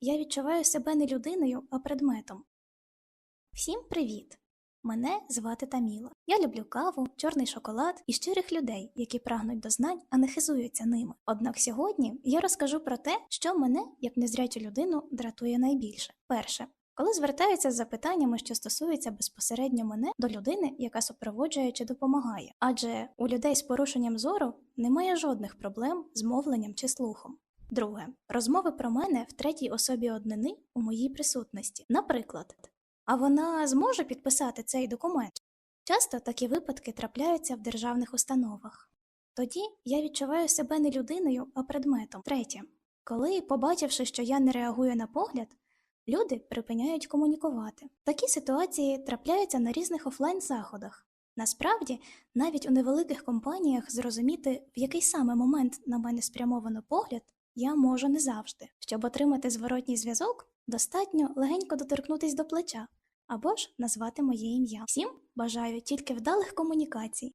я відчуваю себе не людиною, а предметом. Всім привіт! Мене звати Таміла. Я люблю каву, чорний шоколад і щирих людей, які прагнуть до знань, а не хизуються ними. Однак сьогодні я розкажу про те, що мене, як незрячу людину, дратує найбільше. Перше. Коли звертаються з запитаннями, що стосуються безпосередньо мене до людини, яка супроводжує чи допомагає, адже у людей з порушенням зору немає жодних проблем з мовленням чи слухом. Друге, розмови про мене в третій особі однини у моїй присутності. Наприклад, а вона зможе підписати цей документ? Часто такі випадки трапляються в державних установах. Тоді я відчуваю себе не людиною, а предметом. Третє, коли, побачивши, що я не реагую на погляд, люди припиняють комунікувати. Такі ситуації трапляються на різних офлайн-заходах. Насправді, навіть у невеликих компаніях зрозуміти, в який саме момент на мене спрямовано погляд, я можу не завжди. Щоб отримати зворотній зв'язок, достатньо легенько доторкнутись до плеча або ж назвати моє ім'я. Всім бажаю тільки вдалих комунікацій